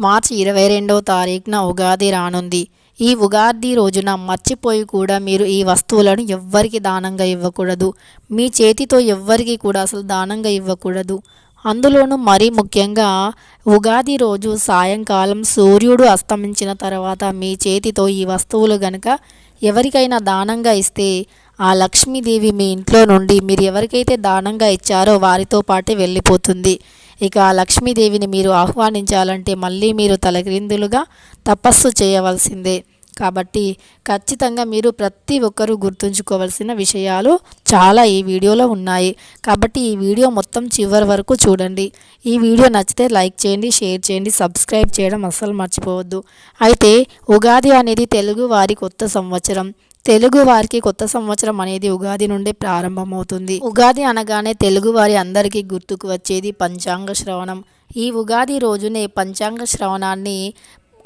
మార్చి ఇరవై రెండవ తారీఖున ఉగాది రానుంది. ఈ ఉగాది రోజున మర్చిపోయి కూడా మీరు ఈ వస్తువులను ఎవ్వరికి దానంగా ఇవ్వకూడదు. మీ చేతితో ఎవ్వరికి కూడా అసలు దానంగా ఇవ్వకూడదు. అందులోనూ మరీ ముఖ్యంగా ఉగాది రోజు సాయంకాలం సూర్యుడు అస్తమించిన తర్వాత మీ చేతితో ఈ వస్తువులు గనక ఎవరికైనా దానంగా ఇస్తే ఆ లక్ష్మీదేవి మీ ఇంట్లో నుండి మీరు ఎవరికైతే దానంగా ఇచ్చారో వారితో పాటే వెళ్ళిపోతుంది. ఇక లక్ష్మీదేవిని మీరు ఆహ్వానించాలంటే మళ్ళీ మీరు తలక్రిందులుగా తపస్సు చేయవలసిందే. కాబట్టి ఖచ్చితంగా మీరు ప్రతి ఒక్కరూ గుర్తుంచుకోవాల్సిన విషయాలు చాలా ఈ వీడియోలో ఉన్నాయి. కాబట్టి ఈ వీడియో మొత్తం చివరి వరకు చూడండి. ఈ వీడియో నచ్చితే లైక్ చేయండి షేర్ చేయండి సబ్స్క్రైబ్ చేయడం అస్సలు మర్చిపోవద్దు. అయితే ఉగాది అనేది తెలుగు వారి కొత్త సంవత్సరం. తెలుగు వారికి కొత్త సంవత్సరం అనేది ఉగాది నుండి ప్రారంభమవుతుంది. ఉగాది అనగానే తెలుగు వారి అందరికీ గుర్తుకు వచ్చేది పంచాంగ శ్రవణం. ఈ ఉగాది రోజునే పంచాంగ శ్రవణాన్ని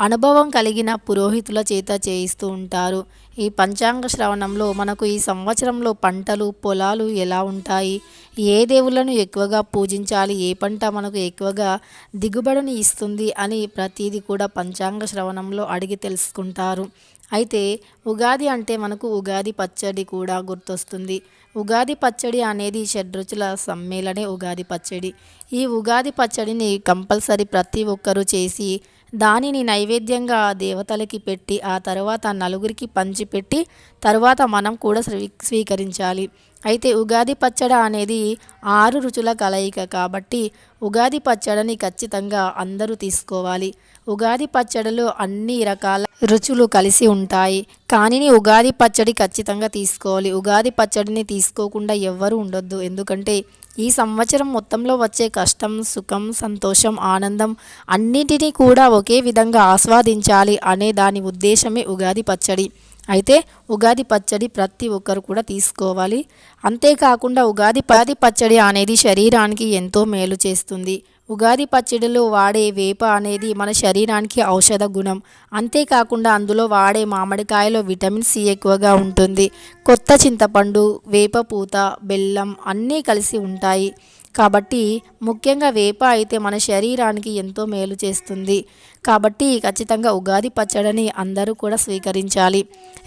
అనుభవం కలిగిన పురోహితుల చేత చేయిస్తూ ఉంటారు. ఈ పంచాంగ శ్రవణంలో మనకు ఈ సంవత్సరంలో పంటలు పొలాలు ఎలా ఉంటాయి? ఏ దేవుళ్ళను ఎక్కువగా పూజించాలి? ఏ పంట మనకు ఎక్కువగా దిగుబడిని ఇస్తుంది? అని ప్రతిదీ కూడా పంచాంగ శ్రవణంలో అడిగి తెలుసుకుంటారు. అయితే ఉగాది అంటే మనకు ఉగాది పచ్చడి కూడా గుర్తొస్తుంది. ఉగాది పచ్చడి అనేది షడ్రుచుల సమ్మేళనే ఉగాది పచ్చడి. ఈ ఉగాది పచ్చడిని కంపల్సరీ ప్రతి ఒక్కరూ చేసి దానిని నైవేద్యంగా దేవతలకి పెట్టి ఆ తర్వాత నలుగురికి పంచిపెట్టి తర్వాత మనం కూడా స్వీ స్వీకరించాలి. అయితే ఉగాది పచ్చడి అనేది ఆరు రుచుల కలయిక కాబట్టి ఉగాది పచ్చడిని ఖచ్చితంగా అందరూ తీసుకోవాలి. ఉగాది పచ్చడిలో అన్ని రకాల రుచులు కలిసి ఉంటాయి. కానీ ఉగాది పచ్చడి ఖచ్చితంగా తీసుకోవాలి. ఉగాది పచ్చడిని తీసుకోకుండా ఎవ్వరూ ఉండొద్దు. ఎందుకంటే ఈ సంవత్సరం మొత్తంలో వచ్చే కష్టం సుఖం సంతోషం ఆనందం అన్నిటినీ కూడా ఒకే విధంగా ఆస్వాదించాలి అనే దాని ఉద్దేశమే ఉగాది పచ్చడి. అయితే ఉగాది పచ్చడి ప్రతి ఒక్కరు కూడా తీసుకోవాలి. అంతేకాకుండా ఉగాది ఉగాది పచ్చడి అనేది శరీరానికి ఎంతో మేలు చేస్తుంది. ఉగాది పచ్చడిలో వాడే వేప అనేది మన శరీరానికి ఔషధ గుణం. అంతేకాకుండా అందులో వాడే మామిడికాయలో విటమిన్ సి ఎక్కువగా ఉంటుంది. కొత్త చింతపండు వేప పూత బెల్లం అన్నీ కలిసి ఉంటాయి. కాబట్టి ముఖ్యంగా వేప అయితే మన శరీరానికి ఎంతో మేలు చేస్తుంది. కాబట్టి ఖచ్చితంగా ఉగాది పచ్చడిని అందరూ కూడా స్వీకరించాలి.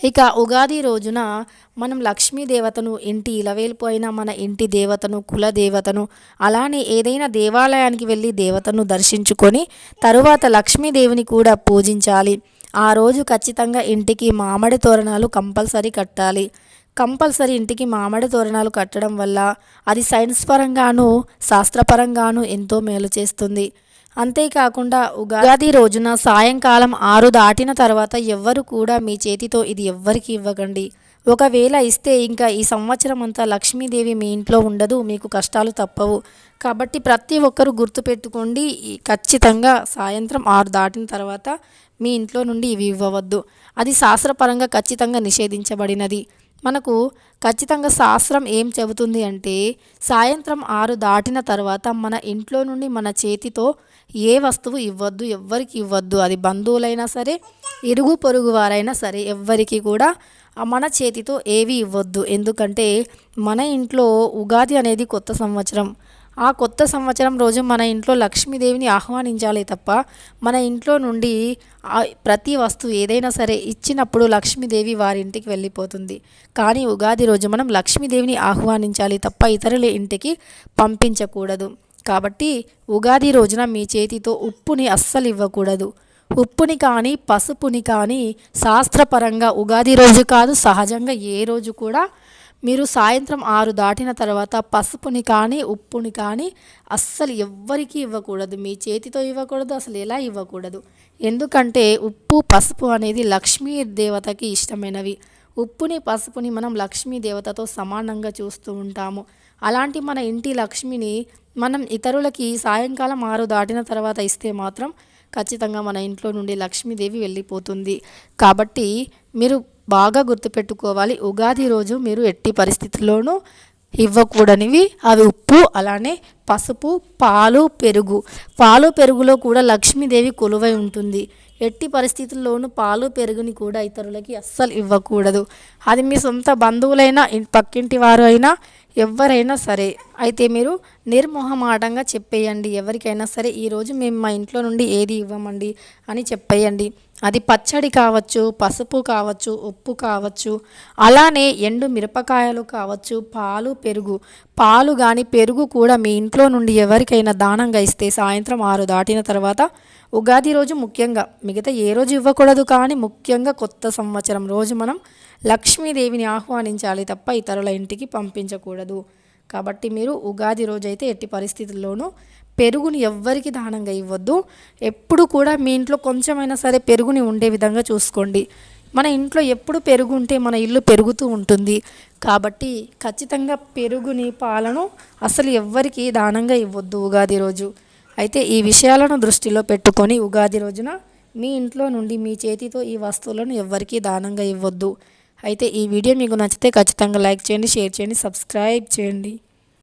ఇక ఉగాది రోజున మనం లక్ష్మీ దేవతను ఇంటి ఇలవేలిపోయిన మన ఇంటి దేవతను కుల దేవతను అలానే ఏదైనా దేవాలయానికి వెళ్ళి దేవతను దర్శించుకొని తరువాత లక్ష్మీదేవిని కూడా పూజించాలి. ఆ రోజు ఖచ్చితంగా ఇంటికి మామిడి తోరణాలు కంపల్సరీ కట్టాలి. కంపల్సరీ ఇంటికి మామిడి తోరణాలు కట్టడం వల్ల అది సైన్స్ పరంగాను శాస్త్రపరంగాను ఎంతో మేలు చేస్తుంది. అంతేకాకుండా ఉగాది రోజున సాయంకాలం ఆరు దాటిన తర్వాత ఎవ్వరు కూడా మీ చేతితో ఇది ఎవ్వరికి ఇవ్వకండి. ఒకవేళ ఇస్తే ఇంకా ఈ సంవత్సరం అంతా లక్ష్మీదేవి మీ ఇంట్లో ఉండదు మీకు కష్టాలు తప్పవు. కాబట్టి ప్రతి ఒక్కరూ గుర్తుపెట్టుకోండి ఖచ్చితంగా సాయంత్రం ఆరు దాటిన తర్వాత మీ ఇంట్లో నుండి ఇవి ఇవ్వవద్దు. అది శాస్త్రపరంగా ఖచ్చితంగా నిషేధించబడినది. మనకు ఖచ్చితంగా శాస్త్రం ఏం చెబుతుంది అంటే సాయంత్రం ఆరు దాటిన తర్వాత మన ఇంట్లో నుండి మన చేతితో ఏ వస్తువు ఇవ్వద్దు ఎవ్వరికి ఇవ్వద్దు. అది బంధువులైనా సరే ఇరుగు పొరుగు వారైనా సరే ఎవ్వరికి కూడా మన చేతితో ఏవి ఇవ్వద్దు. ఎందుకంటే మన ఇంట్లో ఉగాది అనేది కొత్త సంవత్సరం. ఆ కొత్త సంవత్సరం రోజు మన ఇంట్లో లక్ష్మీదేవిని ఆహ్వానించాలి తప్ప మన ఇంట్లో నుండి ప్రతి వస్తువు ఏదైనా సరే ఇచ్చినప్పుడు లక్ష్మీదేవి వారి ఇంటికి వెళ్ళిపోతుంది. కానీ ఉగాది రోజు మనం లక్ష్మీదేవిని ఆహ్వానించాలి తప్ప ఇతరుల ఇంటికి పంపించకూడదు. కాబట్టి ఉగాది రోజున మీ చేతితో ఉప్పుని అస్సలు ఇవ్వకూడదు. ఉప్పుని కానీ పసుపుని కానీ శాస్త్రపరంగా ఉగాది రోజు కాదు సహజంగా ఏ రోజు కూడా మీరు సాయంత్రం ఆరు దాటిన తర్వాత పసుపుని కానీ ఉప్పుని కానీ అస్సలు ఎవ్వరికీ ఇవ్వకూడదు. మీ చేతితో ఇవ్వకూడదు అసలు ఎలా ఇవ్వకూడదు? ఎందుకంటే ఉప్పు పసుపు అనేది లక్ష్మీ దేవతకి ఇష్టమైనవి. ఉప్పుని పసుపుని మనం లక్ష్మీ దేవతతో సమానంగా చూస్తూ ఉంటాము. అలాంటి మన ఇంటి లక్ష్మిని మనం ఇతరులకి సాయంకాలం ఆరు దాటిన తర్వాత ఇస్తే మాత్రం ఖచ్చితంగా మన ఇంట్లో నుండి లక్ష్మీదేవి వెళ్ళిపోతుంది. కాబట్టి మీరు బాగా గుర్తుపెట్టుకోవాలి. ఉగాది రోజు మీరు ఎట్టి పరిస్థితుల్లోనూ ఇవ్వకూడనివి. అవి ఉప్పు అలానే పసుపు పాలు పెరుగు. పాలు పెరుగులో కూడా లక్ష్మీదేవి కొలువై ఉంటుంది. ఎట్టి పరిస్థితుల్లోనూ పాలు పెరుగుని కూడా ఇతరులకి అస్సలు ఇవ్వకూడదు. అది మీ సొంత బంధువులైనా పక్కింటి వారు అయినా ఎవరైనా సరే. అయితే మీరు నిర్మోహమాటంగా చెప్పేయండి. ఎవరికైనా సరే ఈరోజు మేము మా ఇంట్లో నుండి ఏది ఇవ్వమండి? అని చెప్పేయండి. అది పచ్చడి కావచ్చు పసుపు కావచ్చు ఉప్పు కావచ్చు అలానే ఎండు మిరపకాయలు కావచ్చు పాలు పెరుగు. పాలు కానీ పెరుగు కూడా మీ ఇంట్లో నుండి ఎవరికైనా దానంగా ఇస్తే సాయంత్రం ఆరు దాటిన తర్వాత ఉగాది రోజు ముఖ్యంగా మిగతా ఏ రోజు ఇవ్వకూడదు కానీ ముఖ్యంగా కొత్త సంవత్సరం రోజు మనం లక్ష్మీదేవిని ఆహ్వానించాలి తప్ప ఇతరుల ఇంటికి పంపించకూడదు. కాబట్టి మీరు ఉగాది రోజైతే ఎట్టి పరిస్థితుల్లోనూ పెరుగుని ఎవ్వరికి దానంగా ఇవ్వద్దు. ఎప్పుడు కూడా మీ ఇంట్లో కొంచెమైనా సరే పెరుగుని ఉండే విధంగా చూసుకోండి. మన ఇంట్లో ఎప్పుడు పెరుగు ఉంటే మన ఇల్లు పెరుగుతూ ఉంటుంది. కాబట్టి ఖచ్చితంగా పెరుగుని పాలను అసలు ఎవ్వరికి దానంగా ఇవ్వద్దు ఉగాది రోజు. అయితే ఈ విషయాలను దృష్టిలో పెట్టుకొని ఉగాది రోజున మీ ఇంట్లో నుండి మీ చేతితో ఈ వస్తువులను ఎవ్వరికీ దానంగా ఇవ్వద్దు. అయితే ఈ వీడియో మీకు నచ్చితే ఖచ్చితంగా లైక్ చేయండి షేర్ చేయండి సబ్స్క్రైబ్ చేయండి.